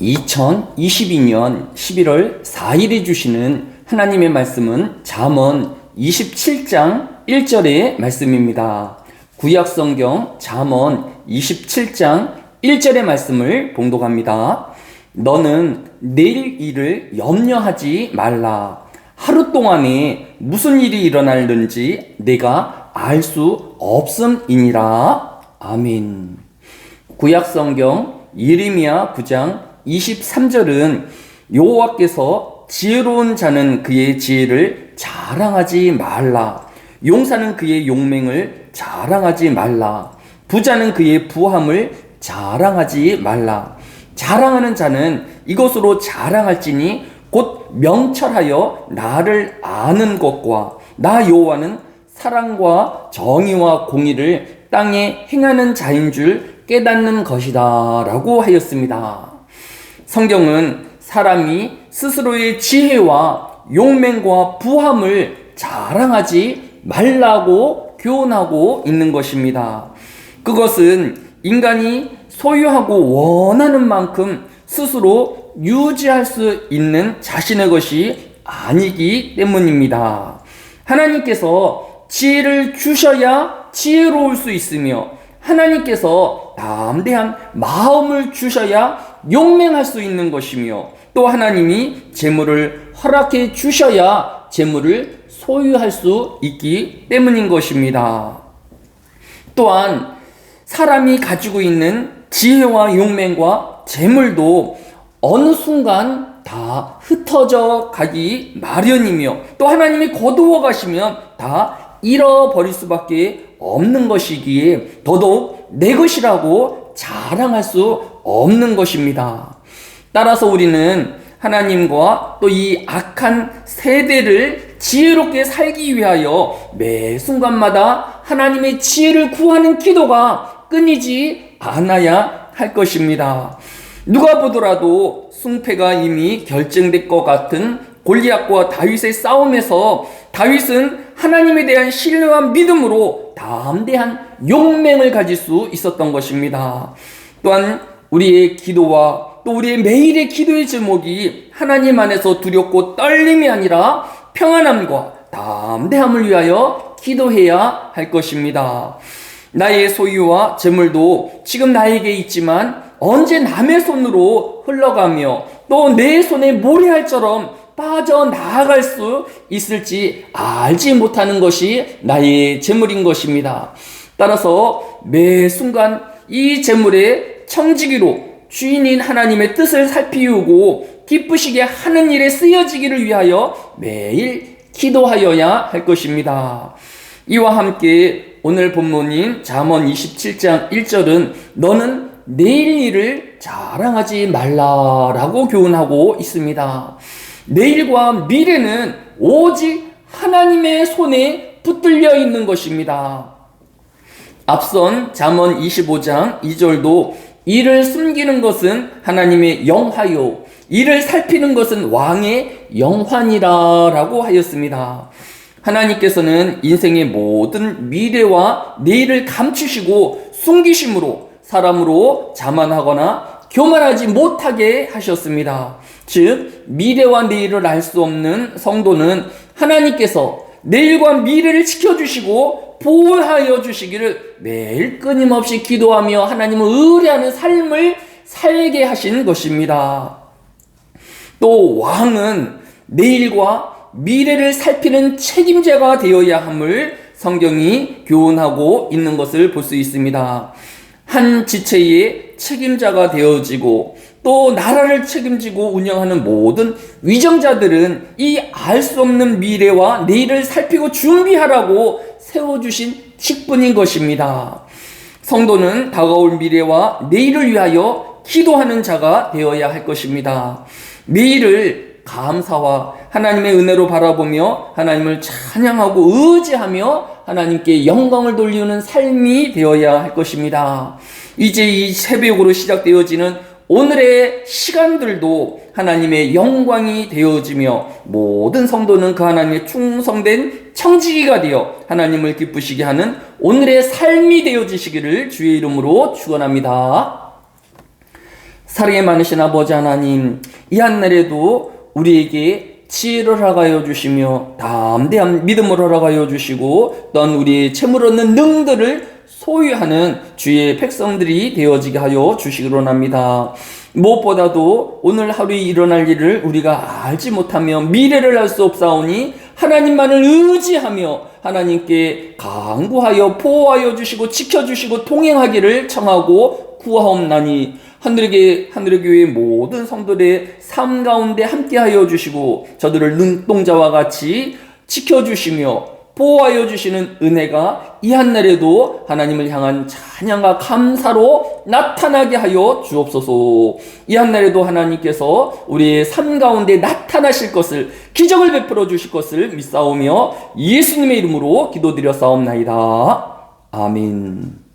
2022년 11월 4일에 주시는 하나님의 말씀은 잠언 27장 1절의 말씀입니다. 구약 성경 잠언 27장 1절의 말씀을 봉독합니다. 너는 내일 일을 염려하지 말라. 하루 동안에 무슨 일이 일어날는지 내가 알 수 없음이니라. 아멘. 구약 성경 예레미야 9장 23절은 여호와께서 지혜로운 자는 그의 지혜를 자랑하지 말라. 용사는 그의 용맹을 자랑하지 말라. 부자는 그의 부함을 자랑하지 말라. 자랑하는 자는 이것으로 자랑할지니 곧 명철하여 나를 아는 것과 나 여호와는 사랑과 정의와 공의를 땅에 행하는 자인 줄 깨닫는 것이다라고 하였습니다. 성경은 사람이 스스로의 지혜와 용맹과 부함을 자랑하지 말라고 교훈하고 있는 것입니다. 그것은 인간이 소유하고 원하는 만큼 스스로 유지할 수 있는 자신의 것이 아니기 때문입니다. 하나님께서 지혜를 주셔야 지혜로울 수 있으며 하나님께서 담대한 마음을 주셔야 용맹할 수 있는 것이며 또 하나님이 재물을 허락해 주셔야 재물을 소유할 수 있기 때문인 것입니다. 또한 사람이 가지고 있는 지혜와 용맹과 재물도 어느 순간 다 흩어져 가기 마련이며 또 하나님이 거두어 가시면 다 잃어버릴 수밖에 없는 것이기에 더더욱 내 것이라고 자랑할 수 없는 것입니다. 따라서 우리는 하나님과 또 이 악한 세대를 지혜롭게 살기 위하여 매 순간마다 하나님의 지혜를 구하는 기도가 끊이지 않아야 할 것입니다. 누가 보더라도 승패가 이미 결정될 것 같은 골리앗과 다윗의 싸움에서 다윗은 하나님에 대한 신뢰와 믿음으로 담대한 용맹을 가질 수 있었던 것입니다. 또한 우리의 기도와 또 우리의 매일의 기도의 제목이 하나님 안에서 두렵고 떨림이 아니라 평안함과 담대함을 위하여 기도해야 할 것입니다. 나의 소유와 재물도 지금 나에게 있지만 언제 남의 손으로 흘러가며 또 내 손에 모래알처럼 빠져나갈 수 있을지 알지 못하는 것이 나의 재물인 것입니다. 따라서 매 순간 이 재물의 청지기로 주인인 하나님의 뜻을 살피우고 기쁘시게 하는 일에 쓰여지기를 위하여 매일 기도하여야 할 것입니다. 이와 함께 오늘 본문인 잠언 27장 1절은 너는 내일 일을 자랑하지 말라라고 교훈하고 있습니다. 내일과 미래는 오직 하나님의 손에 붙들려 있는 것입니다. 앞선 잠언 25장 2절도 이를 숨기는 것은 하나님의 영화요 이를 살피는 것은 왕의 영환이라라고 하였습니다. 하나님께서는 인생의 모든 미래와 내일을 감추시고 숨기심으로 사람으로 자만하거나 교만하지 못하게 하셨습니다. 즉 미래와 내일을 알 수 없는 성도는 하나님께서 내일과 미래를 지켜주시고 보호하여 주시기를 매일 끊임없이 기도하며 하나님을 의뢰하는 삶을 살게 하신 것입니다. 또 왕은 내일과 미래를 살피는 책임자가 되어야 함을 성경이 교훈하고 있는 것을 볼 수 있습니다. 한 지체의 책임자가 되어지고 또 나라를 책임지고 운영하는 모든 위정자들은 이 알 수 없는 미래와 내일을 살피고 준비하라고 세워주신 직분인 것입니다. 성도는 다가올 미래와 내일을 위하여 기도하는 자가 되어야 할 것입니다. 내일을 감사와 하나님의 은혜로 바라보며 하나님을 찬양하고 의지하며 하나님께 영광을 돌리는 삶이 되어야 할 것입니다. 이제 이 새벽으로 시작되어지는 오늘의 시간들도 하나님의 영광이 되어지며 모든 성도는 그 하나님의 충성된 청지기가 되어 하나님을 기쁘시게 하는 오늘의 삶이 되어지시기를 주의 이름으로 축원합니다. 사랑의 많으신 아버지 하나님, 이 한날에도 우리에게 지혜를 허락하여 주시며 담대한 믿음을 허락하여 주시고 또한 우리의 채물 얻는 능들을 소유하는 주의 백성들이 되어지게 하여 주시기로 합니다. 무엇보다도 오늘 하루에 일어날 일을 우리가 알지 못하며 미래를 알 수 없사오니 하나님만을 의지하며 하나님께 강구하여 보호하여 주시고 지켜주시고 동행하기를 청하고 구하옵나니 하늘에게 하늘의 교회 모든 성도들의 삶 가운데 함께하여 주시고 저들을 눈동자와 같이 지켜주시며 보호하여 주시는 은혜가 이 한날에도 하나님을 향한 찬양과 감사로 나타나게 하여 주옵소서. 이 한날에도 하나님께서 우리의 삶 가운데 나타나실 것을 기적을 베풀어 주실 것을 믿사오며 예수님의 이름으로 기도드려 싸움나이다. 아멘.